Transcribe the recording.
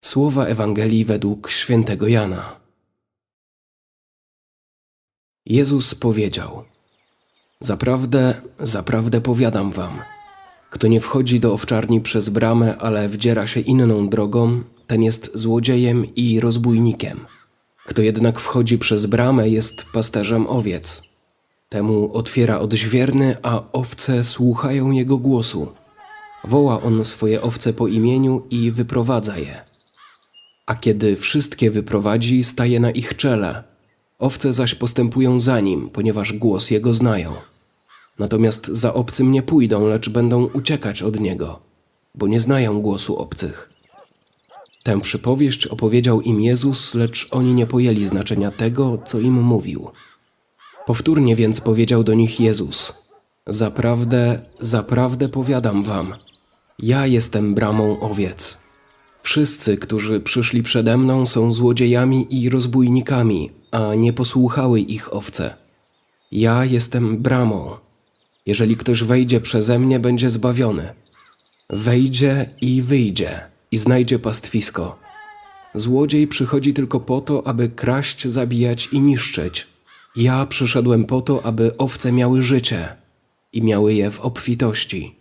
Słowa Ewangelii według świętego Jana. Jezus powiedział: Zaprawdę, zaprawdę powiadam wam, kto nie wchodzi do owczarni przez bramę, ale wdziera się inną drogą, ten jest złodziejem i rozbójnikiem. Kto jednak wchodzi przez bramę, jest pasterzem owiec. Temu otwiera odźwierny, a owce słuchają jego głosu. Woła on swoje owce po imieniu i wyprowadza je. A kiedy wszystkie wyprowadzi, staje na ich czele. Owce zaś postępują za nim, ponieważ głos jego znają. Natomiast za obcym nie pójdą, lecz będą uciekać od niego, bo nie znają głosu obcych. Tę przypowieść opowiedział im Jezus, lecz oni nie pojęli znaczenia tego, co im mówił. Powtórnie więc powiedział do nich Jezus: Zaprawdę, zaprawdę powiadam wam, ja jestem bramą owiec. Wszyscy, którzy przyszli przede mną, są złodziejami i rozbójnikami, a nie posłuchały ich owce. Ja jestem bramą. Jeżeli ktoś wejdzie przeze mnie, będzie zbawiony. Wejdzie i wyjdzie i znajdzie pastwisko. Złodziej przychodzi tylko po to, aby kraść, zabijać i niszczyć. Ja przyszedłem po to, aby owce miały życie i miały je w obfitości.